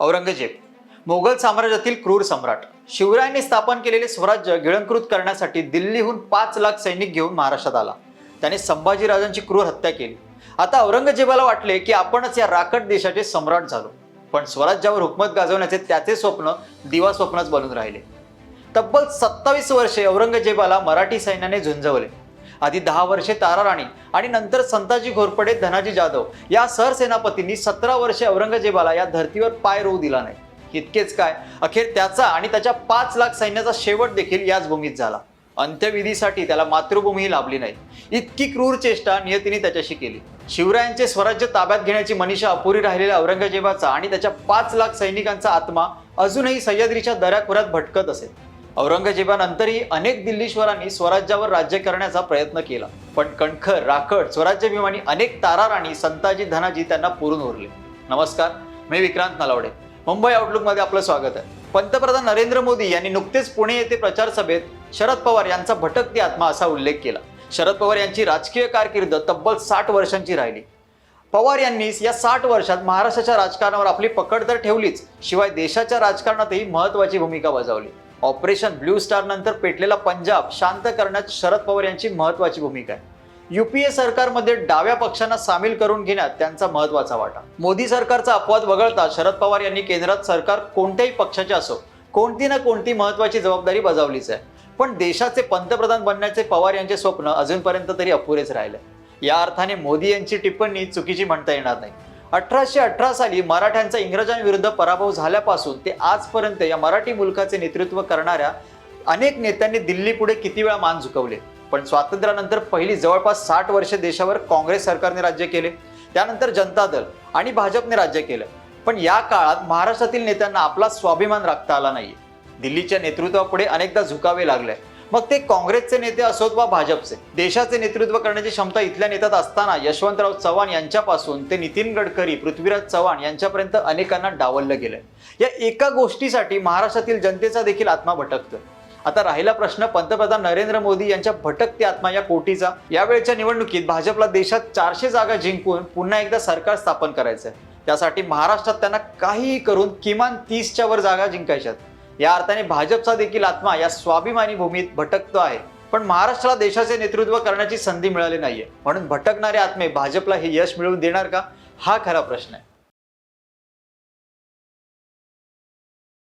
औरंगजेब मोगल साम्राज्यातील क्रूर सम्राट शिवरायांनी स्थापन केलेले स्वराज्य गिळंकृत करण्यासाठी दिल्लीहून पाच लाख सैनिक घेऊन महाराष्ट्रात आला. त्याने संभाजीराजांची क्रूर हत्या केली. आता औरंगजेबाला वाटले की आपणच या राकट देशाचे सम्राट झालो. पण स्वराज्यावर हुकमत गाजवण्याचे त्याचे स्वप्न दिवा स्वप्नच बनून राहिले. तब्बल सत्तावीस वर्षे औरंगजेबाला मराठी सैन्याने झुंजवले. आधी दहा वर्षे तारा राणी आणि नंतर संताजी घोरपडे धनाजी जाधव. या सरसेनापतींनी सतरा वर्षे औरंगजेबाला या धर्तीवर पाय रोवू दिला नाही. इतकेच काय? अखेर त्याचा आणि त्याच्या पाच लाख सैन्याचा शेवट देखील याच भूमीत झाला. अंत्यविधीसाठी त्याला मातृभूमीही लाभली नाही. इतकी क्रूर चेष्टा नियतीने त्याच्याशी केली. शिवरायांचे स्वराज्य ताब्यात घेण्याची मनीषा अपुरी राहिलेल्या औरंगजेबाचा आणि त्याच्या पाच लाख सैनिकांचा आत्मा अजूनही सह्याद्रीच्या दऱ्याखोऱ्यात भटकत असेल औरंगजेबानंतरही अनेक दिल्लीश्वरांनी स्वराज्यावर राज्य करण्याचा प्रयत्न केला. पण कणखर राखड स्वराज्याभिमानी अनेक तारा राणी संताजी धनाजी त्यांना पुरून उरले. नमस्कार मी विक्रांत नलावडे. मुंबई आउटलुकमध्ये आपलं स्वागत आहे. पंतप्रधान नरेंद्र मोदी यांनी नुकतेच पुणे येथे प्रचार सभेत शरद पवार यांचा भटकती आत्मा असा उल्लेख केला. शरद पवार यांची राजकीय कारकीर्द तब्बल साठ वर्षांची राहिली. पवार यांनी या साठ वर्षात महाराष्ट्राच्या राजकारणावर आपली पकड तर ठेवलीच शिवाय देशाच्या राजकारणातही महत्वाची भूमिका बजावली. ऑपरेशन ब्ल्यू स्टार नंतर पेटलेला पंजाब शांत करण्यात शरद पवार यांची महत्वाची भूमिका आहे. युपीए सरकारमध्ये डाव्या पक्षांना सामील करून घेण्यात त्यांचा महत्त्वाचा वाटा. मोदी सरकारचा अपवाद वगळता शरद पवार यांनी केंद्रात सरकार कोणत्याही पक्षाचे असो कोणती ना कोणती महत्वाची जबाबदारी बजावलीच आहे. पण देशाचे पंतप्रधान बनण्याचे पवार यांचे स्वप्न अजूनपर्यंत तरी अपुरेच राहिले. या अर्थाने मोदी यांची टिप्पणी चुकीची म्हणता येणार नाही. अठराशे अठरा साली मराठ्यांचा इंग्रजांविरुद्ध पराभव झाल्यापासून ते आजपर्यंत या मराठी मुलकाचे नेतृत्व करणाऱ्या अनेक नेत्यांनी दिल्ली पुढे किती वेळा मान झुकवले? पण स्वातंत्र्यानंतर पहिली जवळपास साठ वर्षे देशावर काँग्रेस सरकारने राज्य केले त्यानंतर जनता दल आणि भाजपने राज्य केलं. पण या काळात महाराष्ट्रातील नेत्यांना आपला स्वाभिमान राखता आला नाही दिल्लीच्या नेतृत्वापुढे अनेकदा झुकावे लागले. मग ते काँग्रेसचे नेते असोत वा भाजपचे देशाचे नेतृत्व करण्याची क्षमता इथल्या नेत्यात असताना यशवंतराव चव्हाण यांच्यापासून ते नितीन गडकरी पृथ्वीराज चव्हाण यांच्यापर्यंत अनेकांना डावललं गेलंय. या एका गोष्टीसाठी महाराष्ट्रातील जनतेचा देखील आत्मा भटकतोय. आता राहिला प्रश्न पंतप्रधान नरेंद्र मोदी यांच्या भटकते आत्मा या कोटीचा. यावेळच्या निवडणुकीत भाजपला देशात चारशे जागा जिंकून पुन्हा एकदा सरकार स्थापन करायचं आहे त्यासाठी महाराष्ट्रात त्यांना काहीही करून किमान तीसच्या वर जागा जिंकायच्यात. या अर्थाने भाजपचा देखील आत्मा या स्वाभिमानी भूमीत भटकतो आहे. पण महाराष्ट्राला देशाचे नेतृत्व करण्याची संधी मिळाली नाहीये. म्हणून भटकणारे आत्मे भाजपला हे यश मिळवून देणार का? हा खरा प्रश्न आहे.